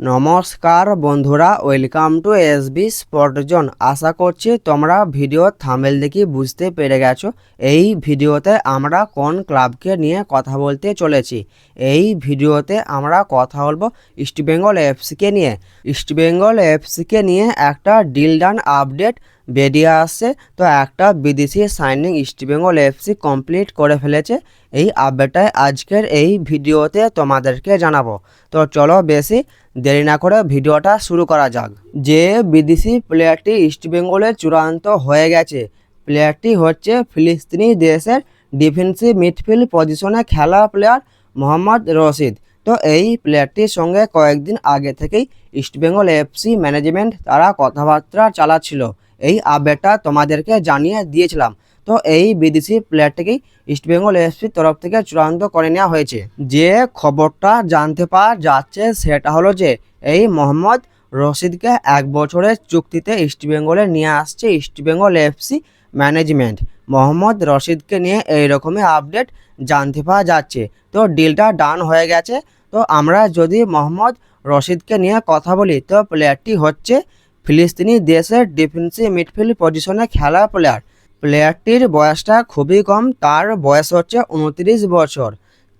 নমস্কার বন্ধুরা welcome to S B স্পটজন আশা করছি তোমরা ভিডিও থামেল দেখি বুঝতে পেরে গেছো। এই ভিডিওতে আমরা কোন ক্লাবকে নিয়ে কথা বলতে চলেছি? এই ভিডিওতে আমরা কথা বলব ইস্টবেঙ্গল এফসিকে নিয়ে। ইস্টবেঙ্গল এফসিকে নিয়ে একটা ডিল ডান আপডেট বেরিয়ে আসছে তো একটা বিদেশি সাইনিং ইস্টবেঙ্গল এফসি কমপ্লিট করে ফেলেছে এই আপডেটটাই আজকের এই ভিডিওতে তোমাদেরকে জানাব। তো চলো বেশি দেরি না করে ভিডিওটা শুরু করা যাক। যে বিদেশি প্লেয়ারটি ইস্টবেঙ্গলে চূড়ান্ত হয়ে গেছে প্লেয়ারটি হচ্ছে ফিলিস্তিনি দেশের ডিফেন্সিভ মিডফিল্ড পজিশনে খেলা প্লেয়ার মোহাম্মদ রশিদ। তো এই প্লেয়ারটির সঙ্গে কয়েকদিন আগে থেকেই ইস্টবেঙ্গল এফসি ম্যানেজমেন্ট তারা কথাবার্তা চালাচ্ছিল। এই আপডেটটা তোমাদেরকে জানিয়ে দিয়েছিলাম। তো এই বিদেশি প্লেয়ারটিকেই ইস্টবেঙ্গল এফসির তরফ থেকে চূড়ান্ত করে নেওয়া হয়েছে। যে খবরটা জানতে পাওয়া যাচ্ছে সেটা হলো যে এই মোহাম্মদ রশিদকে এক বছরের চুক্তিতে ইস্টবেঙ্গলে নিয়ে আসছে ইস্টবেঙ্গল এফসি ম্যানেজমেন্ট মোহাম্মদ রশিদকে নিয়ে এই রকমই আপডেট জানতে পাওয়া যাচ্ছে। তো ডিলটা ডান হয়ে গেছে। তো আমরা যদি মোহাম্মদ রশিদকে নিয়ে কথা বলি, তো প্লেয়ারটি হচ্ছে ফিলিস্তিনি দেশের ডিফেন্সিভ মিডফিল্ড পজিশনে খেলা প্লেয়ার প্লেয়ারটির বয়সটা খুবই কম, তার বয়স হচ্ছে উনত্রিশ বছর।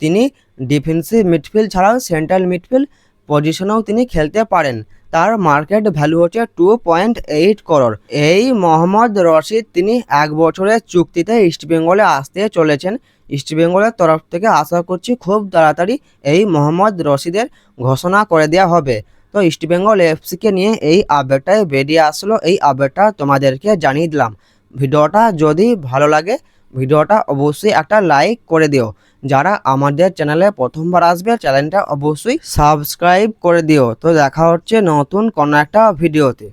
তিনি ডিফেন্সিভ মিডফিল্ড ছাড়াও সেন্ট্রাল মিডফিল্ড পজিশনেও তিনি খেলতে পারেন। তার মার্কেট ভ্যালু হচ্ছে টু পয়েন্ট এইট করোড় এই মোহাম্মদ রশিদ তিনি এক বছরের চুক্তিতে ইস্টবেঙ্গলে আসতে চলেছেন। ইস্টবেঙ্গলের তরফ থেকে আশা করছি খুব তাড়াতাড়ি এই মোহাম্মদ রশিদের ঘোষণা করে দেওয়া হবে। তো ইস্টবেঙ্গল এফসিকে নিয়ে এই আপডেটটাই বেরিয়ে আসলো। এই আপডেটটা তোমাদেরকে জানিয়ে দিলাম। ভিডিওটা যদি ভালো লাগে, ভিডিওটা অবশ্যই একটা লাইক করে দিও। যারা আমাদের চ্যানেলে প্রথমবার আসবে চ্যানেলটা অবশ্যই সাবস্ক্রাইব করে দিও। তো দেখা হচ্ছে নতুন কোনো একটা ভিডিওতে